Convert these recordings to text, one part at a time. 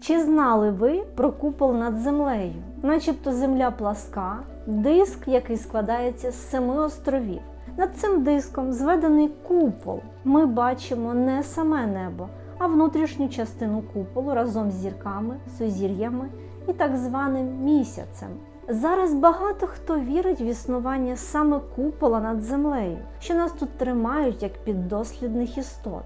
Чи знали ви про купол над землею? Начебто земля пласка, диск, який складається з семи островів. Над цим диском зведений купол. Ми бачимо не саме небо, а внутрішню частину куполу разом з зірками, сузір'ями і так званим місяцем. Зараз багато хто вірить в існування саме купола над землею, що нас тут тримають як піддослідних істот.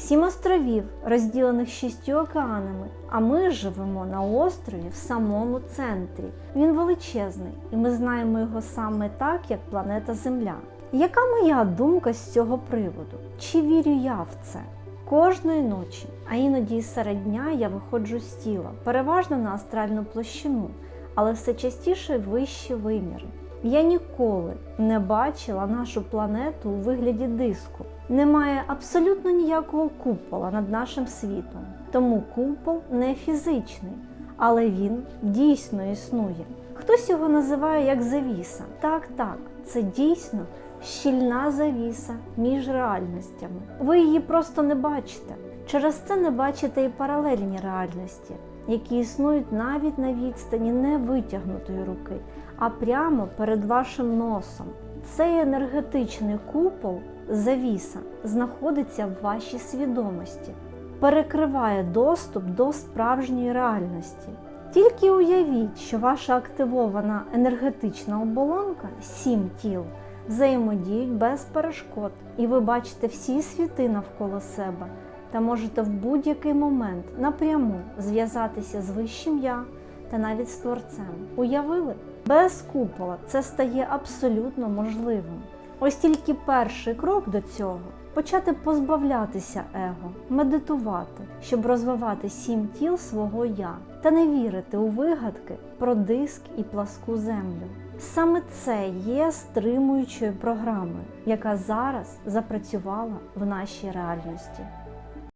Сім островів, розділених шістю океанами, а ми живемо на острові в самому центрі. Він величезний, і ми знаємо його саме так, як планета Земля. Яка моя думка з цього приводу? Чи вірю я в це? Кожної ночі, а іноді і серед дня я виходжу з тіла, переважно на астральну площину, але все частіше вищі виміри. Я ніколи не бачила нашу планету у вигляді диску. Немає абсолютно ніякого купола над нашим світом, тому купол не фізичний, але він дійсно існує. Хтось його називає як завіса. Так, так, це дійсно щільна завіса між реальностями. Ви її просто не бачите. Через це не бачите і паралельні реальності, які існують навіть на відстані не витягнутої руки, а прямо перед вашим носом. Цей енергетичний купол, завіса, знаходиться в вашій свідомості, перекриває доступ до справжньої реальності. Тільки уявіть, що ваша активована енергетична оболонка, сім тіл, взаємодіють без перешкод, і ви бачите всі світи навколо себе та можете в будь-який момент напряму зв'язатися з вищим я та навіть з творцем. Уявили? Без купола це стає абсолютно можливим. Ось тільки перший крок до цього почати позбавлятися его, медитувати, щоб розвивати сім тіл свого я та не вірити у вигадки про диск і пласку землю. Саме це є стримуючою програмою, яка зараз запрацювала в нашій реальності.